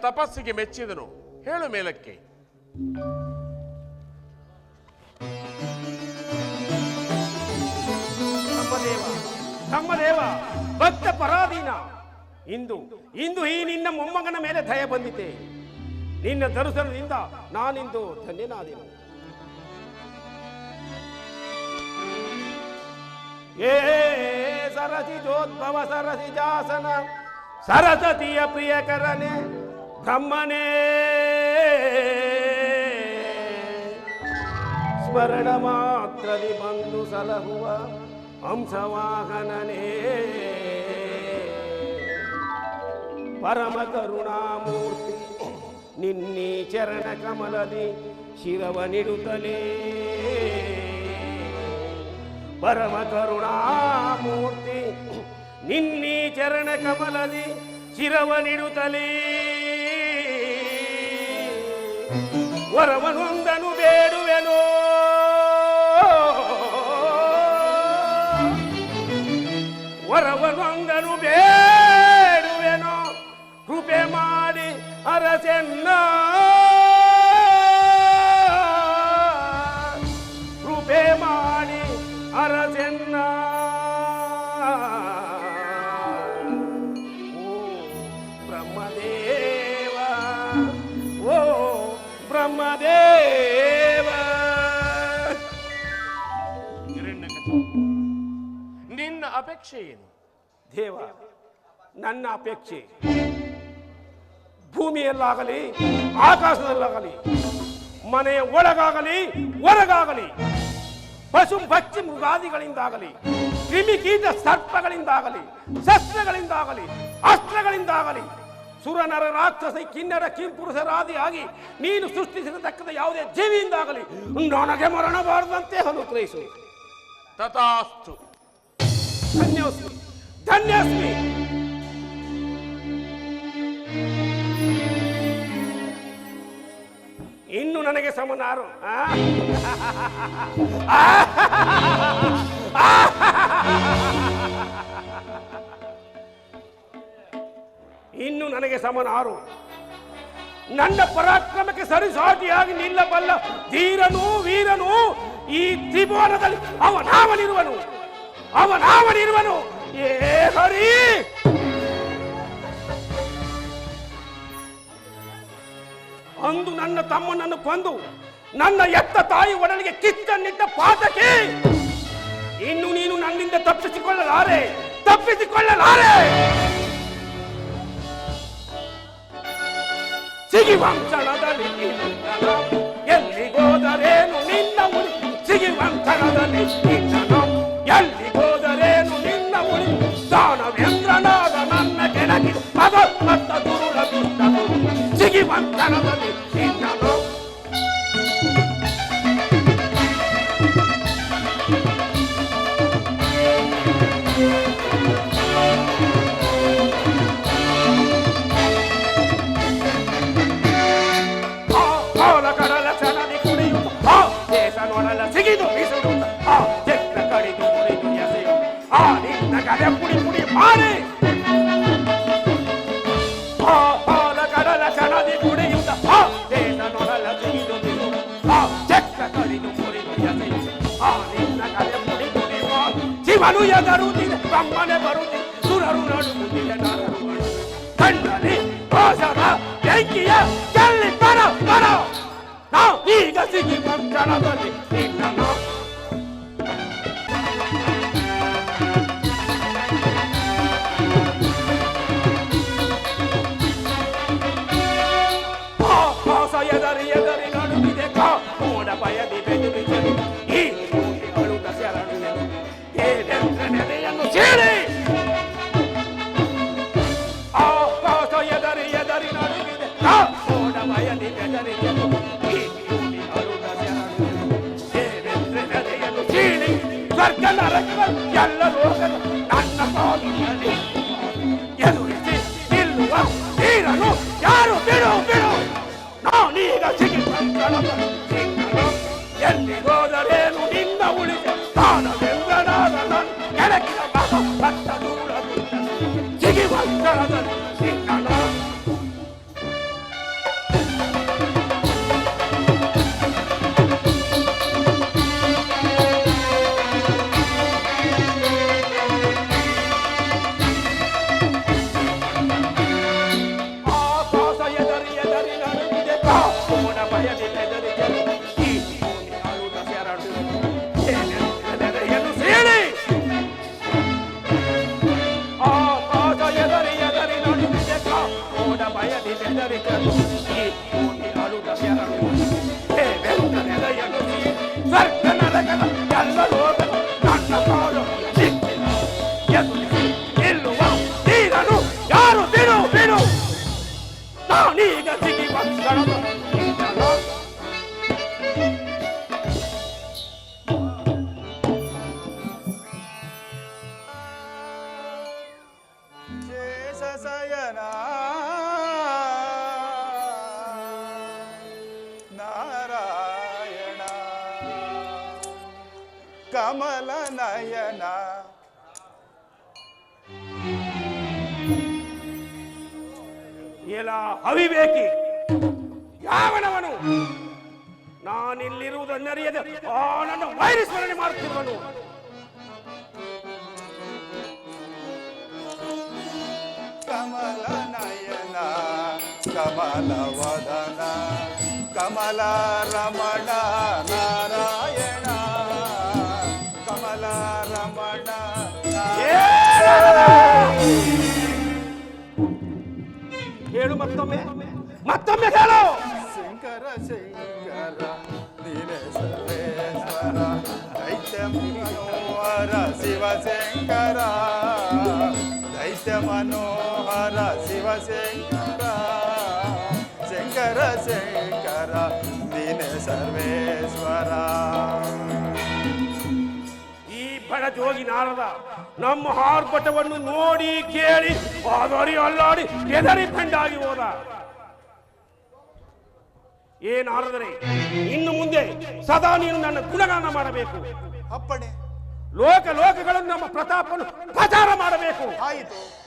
ತಪಸ್ಸಿಗೆ ಮೆಚ್ಚಿದನು. ಹೇಳು ಮೇಲಕ್ಕೆ. ಬ್ರಹ್ಮದೇವ ಬ್ರಹ್ಮದೇವ ಭಕ್ತ ಪರಾಧೀನ. ಇಂದು ಇಂದು ಈ ನಿನ್ನ ಮೊಮ್ಮಗನ ಮೇಲೆ ದಯ ಬಂದಿದೆ ನಿನ್ನ ದರ್ಶನದಿಂದ ನಾನಿಂದು ಧನ್ಯನಾದೆನು. ಏ, ಸರಸಿ ಜೋದ್ಭವ, ಸರಸಿ ಜಾಸನ. ಸರಸತಿಯ ಪ್ರಿಯಕರನೆ ಬ್ರಹ್ಮನೇ. ಸ್ಮರಣ ಮಾತ್ರದಿ ಬಂದು ಸಲಹುವ ಹಂಸವಾಹನನೇ. ಪರಮ ಕರುಣಾಮೂರ್ತಿ, ನಿನ್ನಿ ಚರಣ ಕಮಲದಿ ಶಿರವ ನಿಡುತ್ತಲೇ. ಪರಮ ಕರುಣಾಮೂರ್ತಿ, ನಿನ್ನೀ ಚರಣ ಕಮಲದಿ ಶಿರವ ನಿಡುತ್ತಲೇ. ವರವನೊಂದನು ಬೇಡುವೆನೋ? ವರವನೊಂದನು ಬೇಡುವೆನೋ? ಕೃಪೆ ಮಾಡಿ ಅರಸೆನ್ನ ಅಪೇಕ್ಷೆ ಏನು? ದೇವ, ನನ್ನ ಅಪೇಕ್ಷೆ, ಭೂಮಿಯಲ್ಲಾಗಲಿ, ಆಕಾಶದಲ್ಲಾಗಲಿ, ಮನೆಯ ಒಳಗಾಗಲಿ, ಹೊರಗಾಗಲಿ, ಪಶು ಪಕ್ಷಿ ಮೃಗಾದಿಗಳಿಂದಾಗಲಿ ಕ್ರಿಮಿಕೀಟ ಸರ್ಪಗಳಿಂದಾಗಲಿ, ಶಸ್ತ್ರಗಳಿಂದಾಗಲಿ, ಅಸ್ತ್ರಗಳಿಂದಾಗಲಿ, ಸುರನರ ರಾಕ್ಷಸ, ಕಿನ್ನರ ಕಿಂಪುರುಷರಾದಿಯಾಗಿ ನೀನು ಸೃಷ್ಟಿಸಿರತಕ್ಕಂಥ ಯಾವುದೇ ಜೀವಿಯಿಂದಾಗಲಿ ನನಗೆ ಮರಣಬಾರದಂತೆ ಅನುಗ್ರಹಿಸು. ತಥಾಸ್ತು. ಧನ್ಯೋಸ್ಮಿ. ಇನ್ನು ನನಗೆ ಸಮನಾರು? ಇನ್ನು ನನಗೆ ಸಮನಾರು. ನನ್ನ ಪರಾಕ್ರಮಕ್ಕೆ ಸರಿಸಾಟಿಯಾಗಿ ನಿಲ್ಲಬಲ್ಲ ಧೀರನು, ವೀರನು ಈ ತ್ರಿಭುವನದಲ್ಲಿ ಅವನಾವನಿರುವನು. ಅವನಾವನಿರುವನು ಏ ಹರಿ! ಅಂದು ನನ್ನ ತಮ್ಮನನ್ನು ಕೊಂದು ನನ್ನ ಎತ್ತ ತಾಯಿ ಒಡಲಿಗೆ ಕಿತ್ತನ್ನಿಟ್ಟ ಪಾತಕಿ! ಇನ್ನು ನೀನು ನನ್ನಿಂದ ತಪ್ಪಿಸಿಕೊಳ್ಳಲಾರೆ! ತಪ್ಪಿಸಿಕೊಳ್ಳಲಾರೆ! ಸಿಗಿ ವಂಚನದಲ್ಲಿ ಎಲ್ಲಿಗೋದರೇನು ನಿನ್ನ ಸಿಗಿ ಸಿಗಿವಂಚನದಲ್ಲಿ ನಿನ್ನ ದಾನವೇಂದ್ರನಾದ ನನ್ನ ಕೆಳಗೆ ಪದಮತ್ತ ದುರುಳ ದುಷ್ಟನು ಸಿಗಿವಂಚನದಲ್ಲಿ ನಿನ್ನನು కారు ఎగరు బ్రహ్మనే బరుది సురరు నడు తండ్రి కోసర ఎంకియ చెల్లి పర పర నా ఈ గసిగి మంచన బలి ಎಲ್ಲ ಲೋಕದ ನನ್ನ ಪಾಲಿನಲ್ಲಿ ಎದುರಿಸಿ ನಿಲ್ಲುವ ನೀರನ್ನು ಯಾರು? ಬಿಡು ಬಿಡು. ನಾನೀಗ ಸಿಗಿ ಮತ್ತೊಮ್ಮೆ ಹೇಳು. ಶಂಕರ ಶಂಕರ ನೀನೆ ಸರ್ವೇಶ್ವರ. ದೈತ್ಯ ಮನೋಹರ ಶಿವಶಂಕರ. ದೈತ್ಯ ಮನೋಹರ ಶಿವ ಶಂಕರ ಶಂಕರ ದಿನ ಸರ್ವೇಶ್ವರ. ಈ ಬಡ ಜೋಗಿ ನಾರದ ನಮ್ಮ ಆರ್ಭಟವನ್ನು ನೋಡಿ ಕೇಳಿ ಆದರಿ ಅಲ್ಲಾಡಿ ಎದರಿ ಪಂಡಾಗಿ ಹೋದ. ಏನಾರದರೆ ಇನ್ನು ಮುಂದೆ ಸದಾ ನೀನು ನನ್ನ ಗುಣಗಾನ ಮಾಡಬೇಕು. ಅಪ್ಪಣೆ. ಲೋಕ ಲೋಕಗಳನ್ನು ನಮ್ಮ ಪ್ರತಾಪನು ಪ್ರಚಾರ ಮಾಡಬೇಕು. ಆಯಿತು.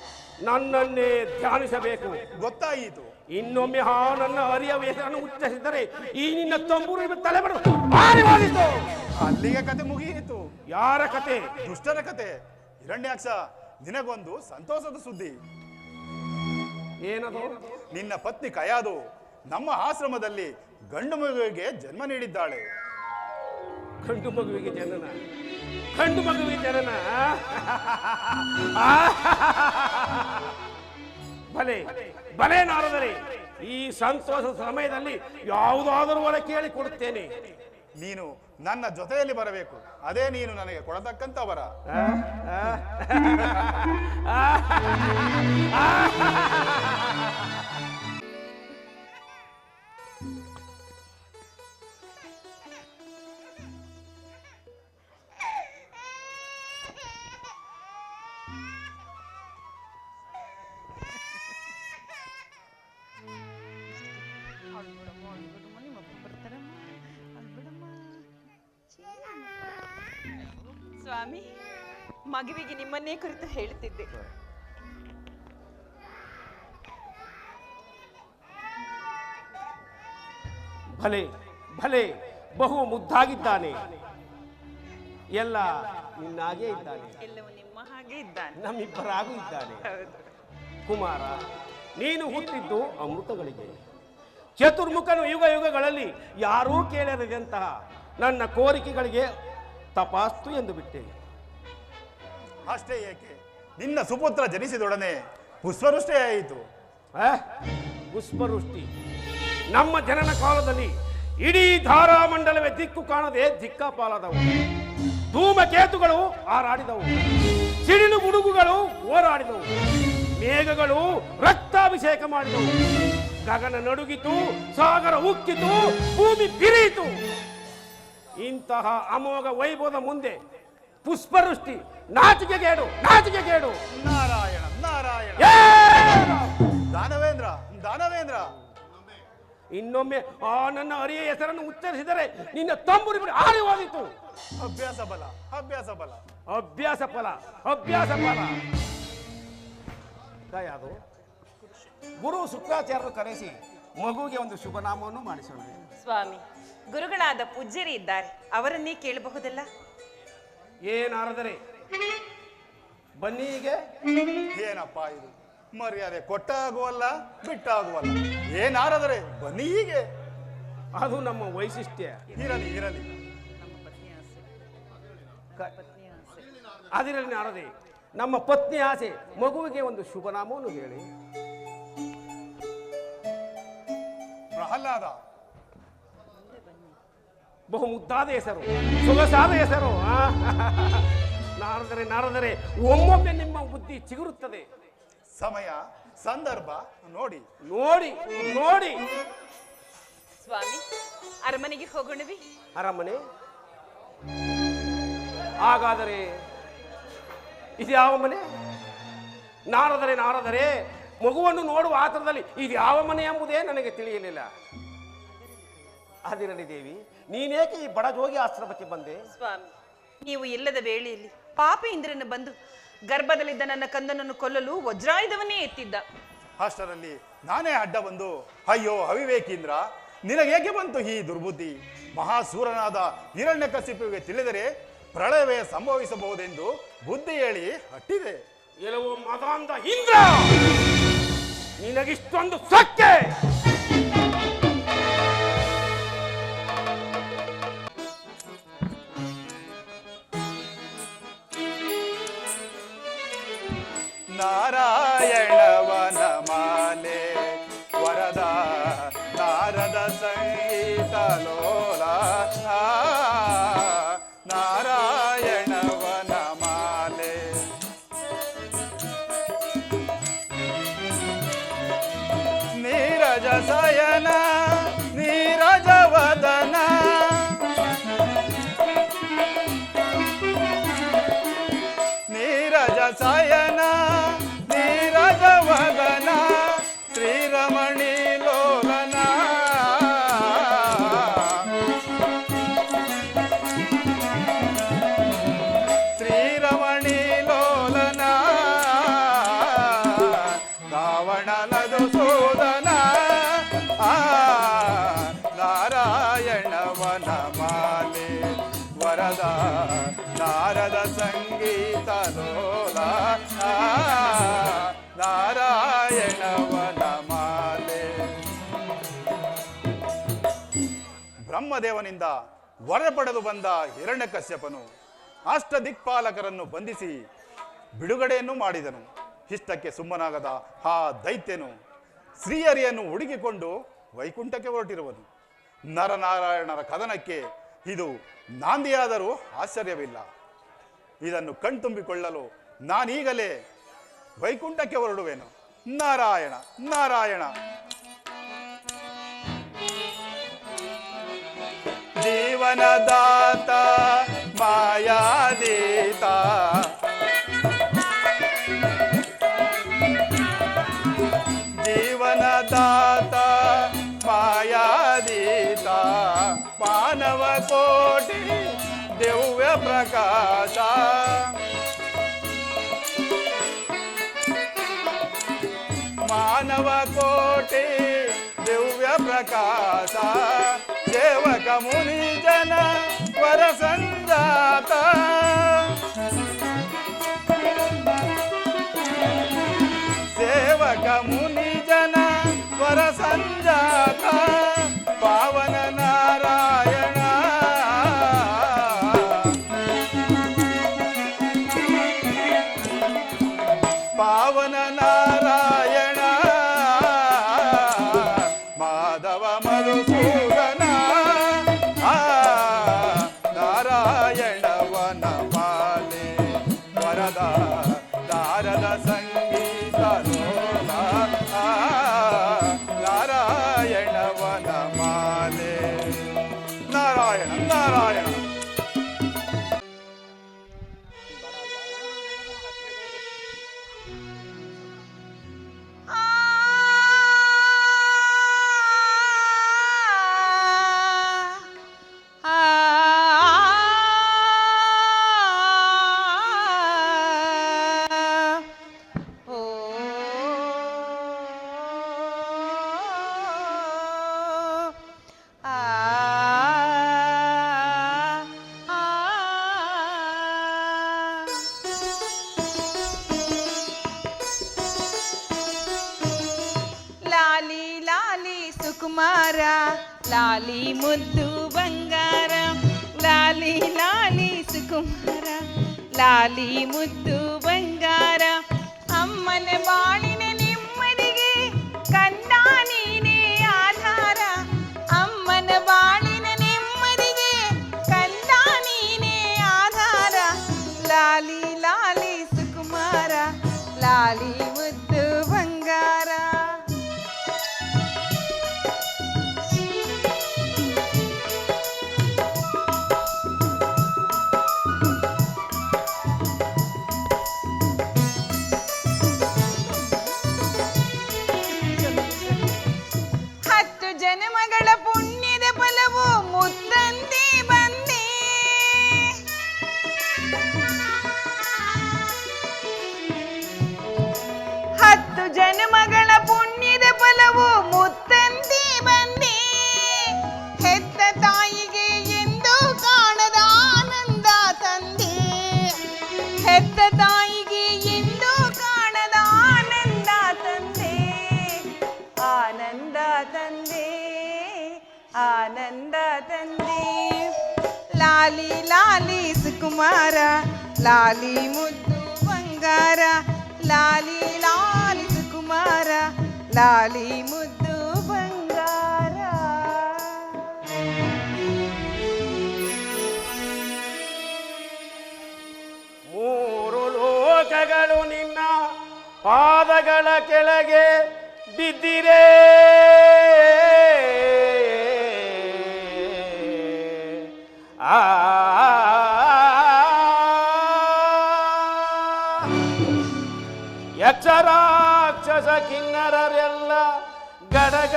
ನನ್ನನ್ನೇ ಧ್ಯಾನಿಸಬೇಕು. ಗೊತ್ತಾಯಿತು. ಇನ್ನೊಮ್ಮೆ ಹಾ ನನ್ನ ಅರಿಯ ಹೆಸರನ್ನು ಉಚ್ಚರಿಸಿದರೆ ಈ ನಿನ್ನ ತಂಬೂರು ಭಾರಿ ಮಾಡಿತು. ಅಲ್ಲಿಗೆ ಕತೆ ಮುಗಿಯಿತು. ಯಾರ ಕತೆ? ದುಷ್ಟರ ಕತೆ. ಹಿರಣ್ಯಾಕ್ಷ ನಿನಗೊಂದು ಸಂತೋಷದ ಸುದ್ದಿ. ಏನದು? ನಿನ್ನ ಪತ್ನಿ ಕಯಾದು ನಮ್ಮ ಆಶ್ರಮದಲ್ಲಿ ಗಂಡು ಮಗುವಿಗೆ ಜನ್ಮ ನೀಡಿದ್ದಾಳೆ ಗಂಡು ಮಗುವಿಗೆ ಜನನ ಗಂಡು ಮಗುವಿಗೆ ಜನನ ಬಲೆ ಬಲೆ ನಾರದರೆ ಈ ಸಂತೋಷ ಸಮಯದಲ್ಲಿ ಯಾವುದಾದರೂ ಒಳ ಕೇಳಿ ಕೊಡುತ್ತೇನೆ ನೀನು ನನ್ನ ಜೊತೆಯಲ್ಲಿ ಬರಬೇಕು ಅದೇ ನೀನು ನನಗೆ ಕೊಡತಕ್ಕಂತ ವರ ಆ? ಸ್ವಾಮಿ ಮಗುವಿಗೆ ನಿಮ್ಮನ್ನೇ ಕುರಿತು ಹೇಳ್ತಿದ್ದೆ. ಭಲೆ ಭಲೆ ಬಹು ಮುದ್ದಾಗಿದ್ದಾನೆ. ಎಲ್ಲ ನಿನ್ನಾಗೇ ಇದ್ದಾನೆ. ಎಲ್ಲವೂ ನಿಮ್ಮ ಹಾಗೆ ಇದ್ದಾನೆ. ನಮ್ಮಿಬ್ಬರಾಗೂ ಇದ್ದಾನೆ. ಕುಮಾರ ನೀನು ಹುಟ್ಟಿದ್ದು ಅಮೃತಗಳಿಗೆ. ಚತುರ್ಮುಖನು ಯುಗ ಯುಗಗಳಲ್ಲಿ ಯಾರೂ ಕೇಳಿರದಂತಹ ನನ್ನ ಕೋರಿಕೆಗಳಿಗೆ ತಪಾಸ್ತು ಎಂದು ಬಿಟ್ಟೆ. ಅಷ್ಟೇ ಏಕೆ? ನಿನ್ನ ಸುಪುತ್ರ ಜನಿಸಿದೊಡನೆ ಪುಷ್ಪವೃಷ್ಟಿ ಆಯಿತು. ಆ? ಪುಷ್ಪವೃಷ್ಟಿ ನಮ್ಮ ಜನನ ಕಾಲದಲ್ಲಿ ಇಡೀ ಧಾರಾಮಂಡಲವೇ ದಿಕ್ಕು ಕಾಣದೆ ದಿಕ್ಕಾಪಾಲಾದವು. ಧೂಮಕೇತುಗಳು ಹಾರಾಡಿದವು. ಸಿಡಿಲು ಗುಡುಗುಗಳು ಹೋರಾಡಿದವು. ಮೇಘಗಳು ರಕ್ತಾಭಿಷೇಕ ಮಾಡಿದವು. ಗಗನ ನಡುಗಿತು ಸಾಗರ ಉಕ್ಕಿತು ಭೂಮಿ ಬಿರಿಯಿತು ಇಂತಹ ಅಮೋಘ ವೈಭವದ ಮುಂದೆ ಪುಷ್ಪವೃಷ್ಟಿ ನಾಚಿಕೆಗೇಡು ನಾಚಿಕೆಗೇಡು. ನಾರಾಯಣ ನಾರಾಯಣ? ದಾನವೇಂದ್ರ ದಾನವೇಂದ್ರ. ಇನ್ನೊಮ್ಮೆ ಆ ನನ್ನ ಅರಿಯ ಹೆಸರನ್ನು ಉಚ್ಚರಿಸಿದರೆ ನಿನ್ನ ತಂಬುರಿ ಬಿಡಿ ಆರಿ ಹೋದಿತು. ಅಭ್ಯಾಸ ಬಲ ಅಭ್ಯಾಸ ಬಲ. ಅಭ್ಯಾಸ ಫಲ ಅಭ್ಯಾಸ ಫಲ. ಯಾವುದು ಗುರು ಶುಕ್ರಾಚಾರ್ಯರು ಕರೆಸಿ ಮಗುವಿಗೆ ಒಂದು ಶುಭನಾಮವನ್ನು ಮಾಡಿಸೋಣ. ಸ್ವಾಮಿ ಗುರುಗಳಾದ ಪೂಜ್ಯರಿ ಇದ್ದಾರೆ ಅವರನ್ನೇ ಕೇಳಬಹುದಲ್ಲ? ಏನಾರದರೆ? ಬನ್ನಿ ಹೀಗೆ. ಏನಪ್ಪ ಇದು? ಮರ್ಯಾದೆ ಕೊಟ್ಟಾಗುವಲ್ಲ ಬಿಟ್ಟಾಗುವಲ್ಲ? ಏನಾರದರೆ ಬನ್ನಿ ಹೀಗೆ. ಅದು ನಮ್ಮ ವೈಶಿಷ್ಟ್ಯ. ಇರಲಿ ಇರಲಿ. ನಮ್ಮ ಪತ್ನಿ ಆಸೆ. ಪತ್ನಿ ಆಸೆ. ಅದಿರಲಿ ನಾರದೆ ನಮ್ಮ ಪತ್ನಿ ಆಸೆ. ಮಗುವಿಗೆ ಒಂದು ಶುಭನಾಮವನ್ನು ಹೇಳಿ. ಪ್ರಹ್ಲಾದ ಬಹು ಮುದ್ದಾದ ಹೆಸರು ಸೊಗಸಾದ ಹೆಸರು? ನಾರದರೆ ನಾರದರೆ ಒಮ್ಮೊಮ್ಮೆ ನಿಮ್ಮ ಬುದ್ಧಿ ಚಿಗುರುತ್ತದೆ. ಸಮಯ ಸಂದರ್ಭ ನೋಡಿ. ನೋಡಿ ನೋಡಿ. ಸ್ವಾಮಿ ಅರಮನೆಗೆ ಹೋಗೋಣವಿ. ಅರಮನೆ. ಹಾಗಾದರೆ ಇದು ಯಾವ ಮನೆ? ನಾರದರೆ ನಾರದರೆ ಮಗುವನ್ನು ನೋಡುವ ಆತರದಲ್ಲಿ ಇದು ಯಾವ ಮನೆ ಎಂಬುದೇ ನನಗೆ ತಿಳಿಯಲಿಲ್ಲ. ಅದಿರಲಿ ದೇವಿ ನೀನೇಕೆ ಈ ಬಡ ಜೋಗಿ ಆಶ್ರಮಕ್ಕೆ ಬಂದೆ? ಸ್ವಾಮಿ ನೀವು ಇಲ್ಲದ ವೇಳೆಯಲ್ಲಿ ಪಾಪ ಇಂದ್ರನ ಬಂದು ಗರ್ಭದಲ್ಲಿದ್ದ ನನ್ನ ಕಂದನನ್ನು ಕೊಲ್ಲಲು ವಜ್ರಾಯುಧವನ್ನೇ ಎತ್ತಿದ್ದ. ಅಷ್ಟರಲ್ಲಿ ನಾನೇ ಅಡ್ಡ ಬಂದು ಅಯ್ಯೋ ಅವಿವೇಕೀಂದ್ರ ನಿನಗೇಕೆ ಬಂತು ಈ ದುರ್ಬುದ್ಧಿ? ಮಹಾಸೂರನಾದ ಹಿರಣ್ಯಕಶಿಪುವಿಗೆ ತಿಳಿದರೆ ಪ್ರಳಯವೇ ಸಂಭವಿಸಬಹುದೆಂದು ಬುದ್ಧಿ ಹೇಳಿ ಹಟ್ಟಿದೆ. ಎಲ್ಲವೋ ಮದಾಂಧ ಇಂದ್ರ! ನಿನಗಿಷ್ಟೊಂದು ಸೊಕ್ಕೆ! ನಾರಾಯಣವನ ಬ್ರಹ್ಮದೇವನಿಂದ ವರ ಪಡೆದು ಬಂದ ಹಿರಣ್ಯಕಶ್ಯಪನು ಅಷ್ಟ ದಿಕ್ಪಾಲಕರನ್ನು ಬಂಧಿಸಿ ಬಿಡುಗಡೆಯನ್ನು ಮಾಡಿದನು. ಇಷ್ಟಕ್ಕೆ ಸುಮ್ಮನಾಗದ ಆ ದೈತ್ಯನು ಶ್ರೀಹರಿಯನ್ನು ಹುಡುಕಿಕೊಂಡು ವೈಕುಂಠಕ್ಕೆ ಹೊರಟಿರುವನು. ನರನಾರಾಯಣರ ಕದನಕ್ಕೆ ಇದು ನಾಂದಿಯಾದರೂ ಆಶ್ಚರ್ಯವಿಲ್ಲ. ಇದನ್ನು ಕಣ್ತುಂಬಿಕೊಳ್ಳಲು ನಾನೀಗಲೇ ವೈಕುಂಠಕ್ಕೆ ಹೊರಡುವೆನು. ನಾರಾಯಣ ನಾರಾಯಣ जीवन दाता माया देता। जीवन दाता माया देता। मानव कोटि दिव्य प्रकाश। मानव कोटि दिव्य प्रकाश। సేవక ముని జన వరసందాత సేవక జన వరసంజాత పావ ಲಾಲಿ ಮುದ್ದು ಬಂಗಾರ. ಅಮ್ಮನ ಬಾಳಿನ ನೆಮ್ಮದಿಗೆ ಕಂದ ನೀನೇ ಆಧಾರ. ಅಮ್ಮನ ಬಾಳಿನ ನೆಮ್ಮದಿಗೆ ಕಂದ ನೀನೇ ಆಧಾರ. ಲಾಲಿ ಲಾಲಿ ಸುಕುಮಾರ, ಲಾಲಿ ತಂದೆ ಆನಂದ ತಂದೆ ಲಾಲಿ ಲಾಲಿ ಸುಕುಮಾರ, ಲಾಲಿ ಮುದ್ದು ಬಂಗಾರ. ಲಾಲಿ ಲಾಲಿ ಸುಕುಮಾರ, ಲಾಲಿ ಮುದ್ದು ಬಂಗಾರ. ಮೂರು ಲೋಕಗಳು ನಿನ್ನ ಪಾದಗಳ ಕೆಳಗೆ ಬಿದ್ದಿರೆ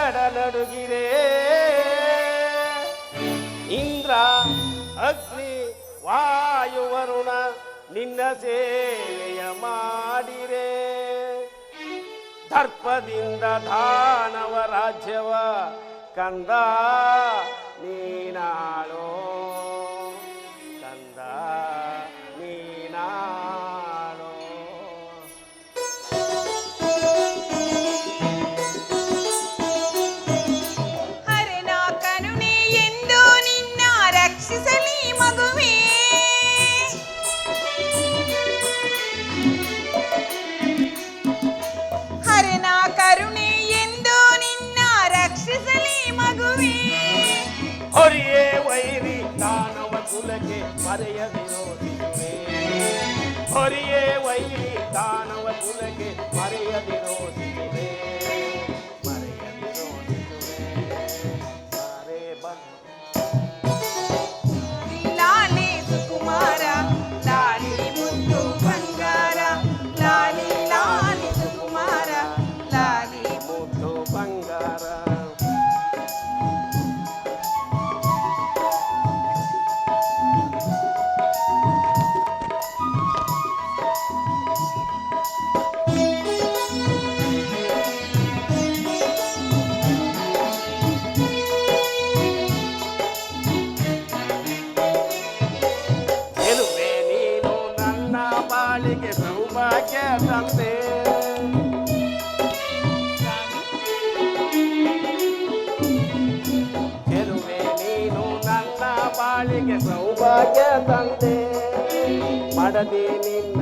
ಗಡಗಡ ನಡುಗಿರೆ ಇಂದ್ರ ಅಗ್ನಿ ವಾಯು ವರುಣ ನಿನ್ನ ಸೇವೆಯ ಮಾಡಿರೆ. ದರ್ಪದಿಂದ ದಾನವ ರಾಜ್ಯವ ಕಂದ ನೀನಾಳೋ. ಕುಲಕ್ಕೆ ಮರೆಯದಿರೋದಿರುವೆ ಹೊರಿಯೇ ವೈರಿ ದಾನವ ಕುಲಗೆ ಮರೆಯ ಮರೆಯದಿರೋದಿರುವೆ سبيل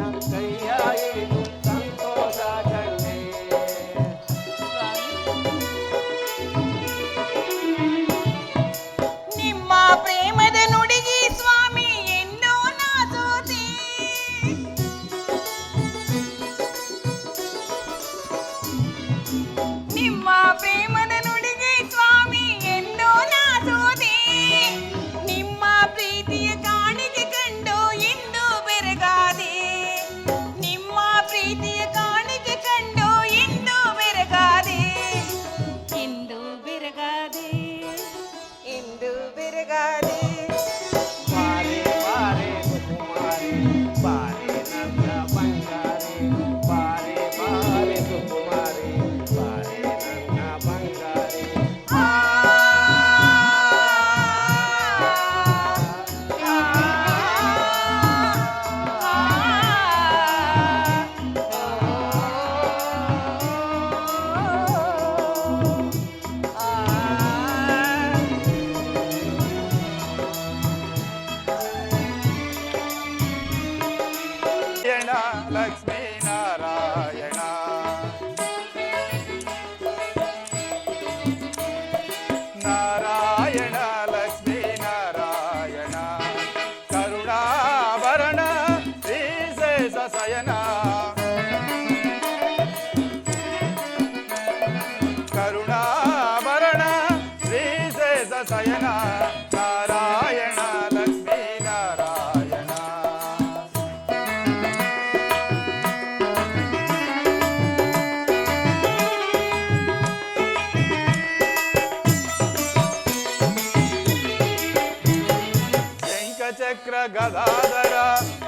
ಗದಾಧರ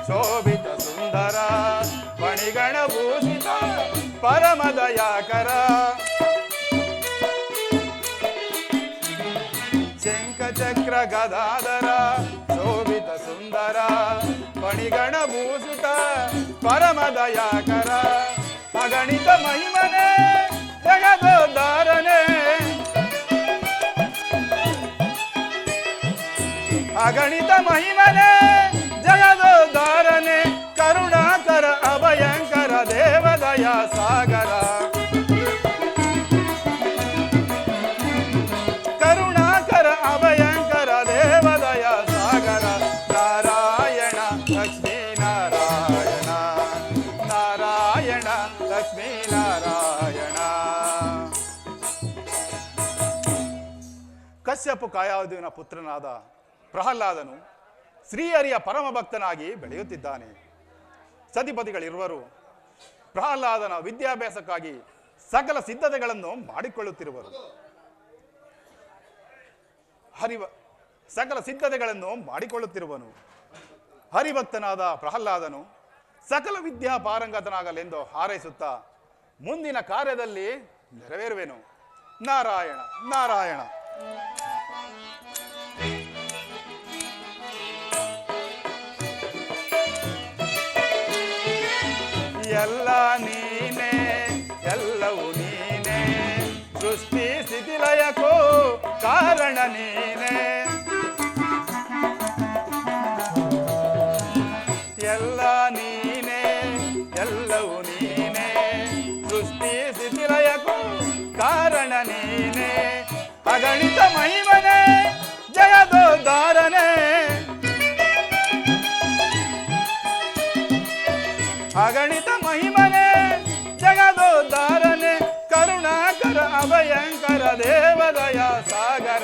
ಶೋಭಿತ ಸುಂದರ, ಮಣಿಗಣ ಭೂಷಿತ ಪರಮ ದಯಾಕರ ಶಂಖಚಕ್ರ ಗದಾಧರ, ಶೋಭಿತ ಸುಂದರ, ಮಣಿಗಣ ಭೂಷಿತ ಪರಮ ದಯಾಕರ ಅಗಣಿತ ಮಹಿಮನೆ ಜಗದೋದ್ಧಾರನೆ ಅಗಣಿತ ಮಹಿಮನೆ ಕಶ್ಯಪು ಕಾಯಾದುವಿನ ಪುತ್ರನಾದ ಪ್ರಹ್ಲಾದನು ಶ್ರೀಹರಿಯ ಪರಮ ಭಕ್ತನಾಗಿ ಬೆಳೆಯುತ್ತಿದ್ದಾನೆ. ಸತಿಪತಿಗಳಿರುವರು ಪ್ರಹ್ಲಾದನ ವಿದ್ಯಾಭ್ಯಾಸಕ್ಕಾಗಿ ಸಕಲ ಸಿದ್ಧತೆಗಳನ್ನು ಮಾಡಿಕೊಳ್ಳುತ್ತಿರುವರು. ಹರಿವ, ಸಕಲ ಸಿದ್ಧತೆಗಳನ್ನು ಮಾಡಿಕೊಳ್ಳುತ್ತಿರುವನು. ಹರಿಭಕ್ತನಾದ ಪ್ರಹ್ಲಾದನು ಸಕಲ ವಿದ್ಯಾ ಪಾರಂಗತನಾಗಲೆಂದು ಹಾರೈಸುತ್ತಾ ಮುಂದಿನ ಕಾರ್ಯದಲ್ಲಿ ನೆರವೇರುವೆನು. ನಾರಾಯಣ ನಾರಾಯಣ. ನೀನೇ. ಎಲ್ಲ ನೀನೇ, ಎಲ್ಲವೂ ನೀನೇ. ಸೃಷ್ಟಿ ಸ್ಥಿತಿಲಯಕ್ಕೂ ಕಾರಣ ನೀನೇ. ಅಗಣಿತ ಮಹಿಮನೆ ಜಗದೋದ್ಧಾರನೆ ಅಗಣಿತ ಮಹಿಮನೆ ಜಗದೋದ್ಧಾರನೆ ಕರುಣಾಕರ, ಅಭಯಂಕರ ದೇವದಯ ಸಾಗರ